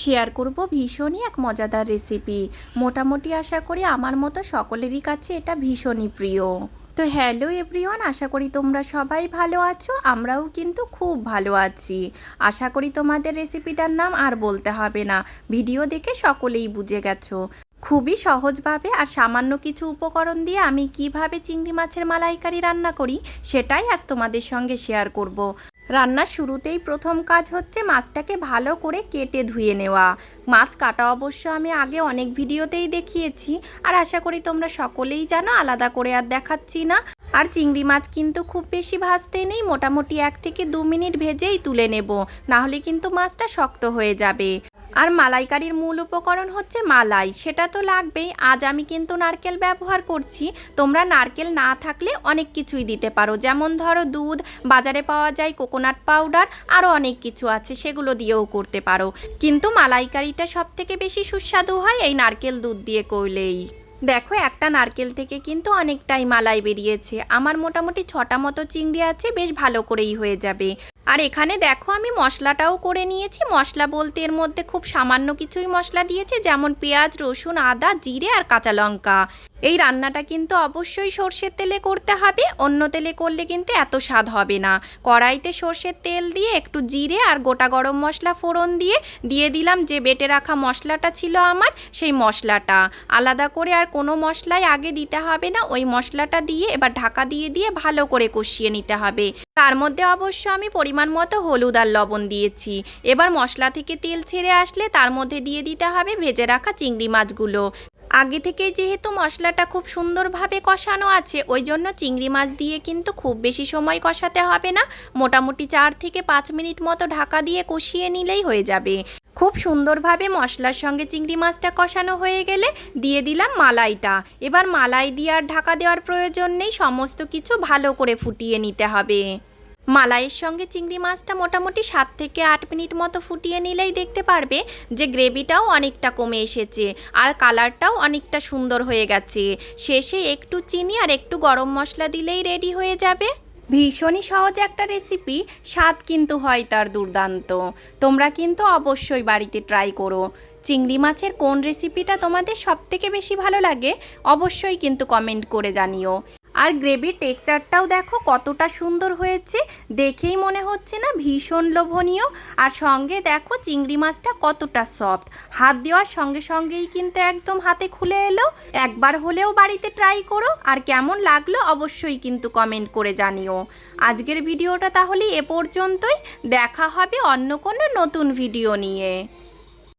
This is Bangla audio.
শেয়ার করব ভীষণই এক মজাদার রেসিপি মোটামুটি আশা করি আমার মতো সকলেরই কাছে এটা ভীষণই প্রিয়। তো হ্যালো এভরিওয়ান আশা করি তোমরা সবাই ভালো আছো, আমরাও কিন্তু খুব ভালো আছি। আশা করি তোমাদের রেসিপিটার নাম আর বলতে হবে না, ভিডিও দেখে সকলেই বুঝে গেছো। খুবই সহজভাবে আর সামান্য কিছু উপকরণ দিয়ে আমি কীভাবে চিংড়ি মাছের মালাইকারি রান্না করি, সেটাই আজ তোমাদের সঙ্গে শেয়ার করব। রান্নার শুরুতেই প্রথম কাজ হচ্ছে মাছটাকে ভালো করে কেটে ধুয়ে নেওয়া। মাছ কাটা অবশ্য আমি আগে অনেক ভিডিওতেই দেখিয়েছি, আর আশা করি তোমরা সকলেই জানো, আলাদা করে আর দেখাচ্ছি না। আর চিংড়ি মাছ কিন্তু খুব বেশি ভাজতে নেই, মোটামুটি এক থেকে দু মিনিট ভেজেই তুলে নেব, নাহলে কিন্তু মাছটা শক্ত হয়ে যাবে। আর মালাইকারির মূল উপকরণ হচ্ছে মালাই। সেটা তো লাগবেই। আজ আমি কিন্তু নারকেল ব্যবহার করছি। তোমরা নারকেল না থাকলে অনেক কিছুই দিতে পারো। যেমন ধরো দুধ, বাজারে পাওয়া যায় কোকোনাট পাউডার আরও অনেক কিছু আছে, সেগুলো দিয়েও করতে পারো। কিন্তু মালাইকারিটা সব থেকে বেশি সুস্বাদু হয় এই নারকেল দুধ দিয়ে করলেই। দেখো, একটা নারকেল থেকে কিন্তু অনেকটাই মালাই বেরিয়েছে। আমার মোটামুটি ছটা মতো চিংড়ি আছে, বেশ ভালো করেই হয়ে যাবে। আর এখানে দেখো আমি মশলাটাও করে নিয়েছি। মশলা বলতে এর মধ্যে খুব সামান্য কিছুই মশলা দিয়েছি, যেমন পেঁয়াজ, রসুন, আদা, জিরে আর কাঁচা লঙ্কা। এই রান্নাটা কিন্তু অবশ্যই সর্ষের তেলে করতে হবে, অন্য তেলে করলে কিন্তু এত স্বাদ হবে না। কড়াইতে সর্ষের তেল দিয়ে একটু জিরে আর গোটা গরম মশলা ফোড়ন দিয়ে দিয়ে দিলাম যে বেটে রাখা মশলাটা ছিল আমার, সেই মশলাটা। আলাদা করে আর কোনো মশলাই আগে দিতে হবে না, ওই মশলাটা দিয়ে এবার ঢাকা দিয়ে দিয়ে ভালো করে কষিয়ে নিতে হবে। তার মধ্যে অবশ্য আমি পরিমাণ মতো হলুদ আর লবণ দিয়েছি। এবার মশলা থেকে তেল ছেড়ে আসলে তার মধ্যে দিয়ে দিতে হবে ভেজে রাখা চিংড়ি মাছগুলো। আগে থেকে যেহেতু মশলাটা খুব সুন্দরভাবে কষানো আছে, ওই জন্য চিংড়ি মাছ দিয়ে কিন্তু খুব বেশি সময় কষাতে হবে না। মোটামুটি চার থেকে পাঁচ মিনিট মতো ঢাকা দিয়ে কষিয়ে নিলেই হয়ে যাবে। খুব সুন্দরভাবে মশলার সঙ্গে চিংড়ি মাছটা কষানো হয়ে গেলে দিয়ে দিলাম মালাইটা। এবার মালাই দিয়ে আর ঢাকা দেওয়ার প্রয়োজন নেই, সমস্ত কিছু ভালো করে ফুটিয়ে নিতে হবে। মালাইয়ের সঙ্গে চিংড়ি মাছটা মোটামুটি সাত থেকে আট মিনিট মতো ফুটিয়ে নিলেই দেখতে পারবে যে গ্রেভিটাও অনেকটা কমে এসেছে আর কালারটাও অনেকটা সুন্দর হয়ে গেছে। শেষে একটু চিনি আর একটু গরম মশলা দিলেই রেডি হয়ে যাবে। ভীষণই সহজ একটা রেসিপি স্বাদ কিন্তু হয় তার দুর্দান্ত। তোমরা কিন্তু অবশ্যই বাড়িতে ট্রাই করো। চিংড়ি মাছের কোন রেসিপিটা তোমাদের সবথেকে বেশি ভালো লাগে, অবশ্যই কিন্তু কমেন্ট করে জানিও। আর গ্রেভির টেক্সচারটাও দেখো কতটা সুন্দর হয়েছে, দেখেই মনে হচ্ছে না ভীষণ লোভনীয়। আর সঙ্গে দেখো চিংড়ি মাছটা কতটা সফট হাত দেওয়ার সঙ্গে সঙ্গেই কিন্তু একদম হাতে খুলে এলো। একবার হলেও বাড়িতে ট্রাই করো, আর কেমন লাগল অবশ্যই কিন্তু কমেন্ট করে জানিও। আজকের ভিডিওটা তাহলে এ পর্যন্তই, দেখা হবে অন্য কোনো নতুন ভিডিও নিয়ে।